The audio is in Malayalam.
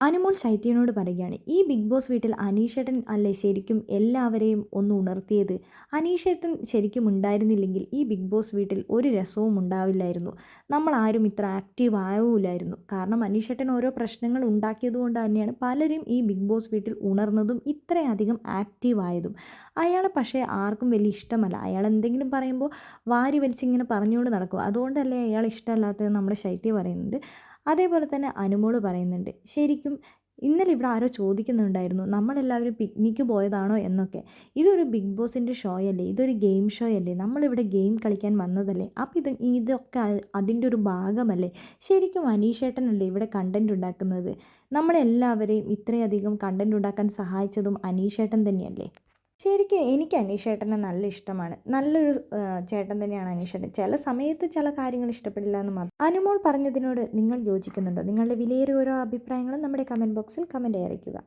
അനുമോൾ ശൈത്യനോട് പറയുകയാണ് ഈ ബിഗ് ബോസ് വീട്ടിൽ അനീഷേട്ടൻ അല്ലേ ശരിക്കും എല്ലാവരെയും ഒന്ന് ഉണർത്തിയത്? അനീഷേട്ടൻ ശരിക്കും ഉണ്ടായിരുന്നില്ലെങ്കിൽ ഈ ബിഗ് ബോസ് വീട്ടിൽ ഒരു രസവും ഉണ്ടാവില്ലായിരുന്നു. നമ്മൾ ആരും ഇത്ര ആക്റ്റീവ് ആവില്ലായിരുന്നു കാരണം അനീഷേട്ടൻ ഓരോ പ്രശ്നങ്ങൾ ഉണ്ടാക്കിയതുകൊണ്ട് തന്നെയാണ് പലരും ഈ ബിഗ് ബോസ് വീട്ടിൽ ഉണർന്നതും ഇത്രയധികം ആക്റ്റീവ് ആയതും. അയാളെ പക്ഷേ ആർക്കും വലിയ ഇഷ്ടമല്ല. അയാൾ എന്തെങ്കിലും പറയുമ്പോൾ വാരി വലിച്ചിങ്ങനെ പറഞ്ഞുകൊണ്ട് നടക്കും. അതുകൊണ്ടല്ലേ അയാൾ ഇഷ്ടമല്ലാത്തത് നമ്മുടെ ശൈത്യ പറയുന്നുണ്ട് അതേപോലെ തന്നെ അനുമോൾ പറയുന്നുണ്ട് ശരിക്കും ഇന്നലെ ഇവിടെ ആരോ ചോദിക്കുന്നുണ്ടായിരുന്നു നമ്മളെല്ലാവരും പിക്നിക്ക് പോയതാണോ എന്നൊക്കെ. ഇതൊരു ബിഗ് ബോസിന്റെ ഷോ അല്ലേ ഇതൊരു ഗെയിം ഷോ അല്ലേ നമ്മളിവിടെ ഗെയിം കളിക്കാൻ വന്നതല്ലേ? അപ്പോൾ ഇത് ഇതൊക്കെ അതിന്റെ ഒരു ഭാഗമല്ലേ? ശരിക്കും അനീഷേട്ടനല്ലേ ഇവിടെ കണ്ടന്റ് ഉണ്ടാക്കുന്നത്? നമ്മളെല്ലാവരെയും ഇത്രയധികം കണ്ടന്റ് ഉണ്ടാക്കാൻ സഹായിച്ചതും അനീഷേട്ടൻ തന്നെയല്ലേ? ശരിക്കും എനിക്ക് അനീഷേട്ടനെ നല്ല ഇഷ്ടമാണ്. നല്ലൊരു ചേട്ടൻ തന്നെയാണ് അനീഷേട്ടൻ. ചില സമയത്ത് ചില കാര്യങ്ങൾ ഇഷ്ടപ്പെടില്ല എന്ന് മാത്രം. അനുമോൾ പറഞ്ഞതിനോട് നിങ്ങൾ യോജിക്കുന്നുണ്ടോ? നിങ്ങളുടെ വിലയേറിയ ഓരോ അഭിപ്രായങ്ങളും നമ്മുടെ കമന്റ് ബോക്സിൽ കമന്റ് അറിയിക്കുക.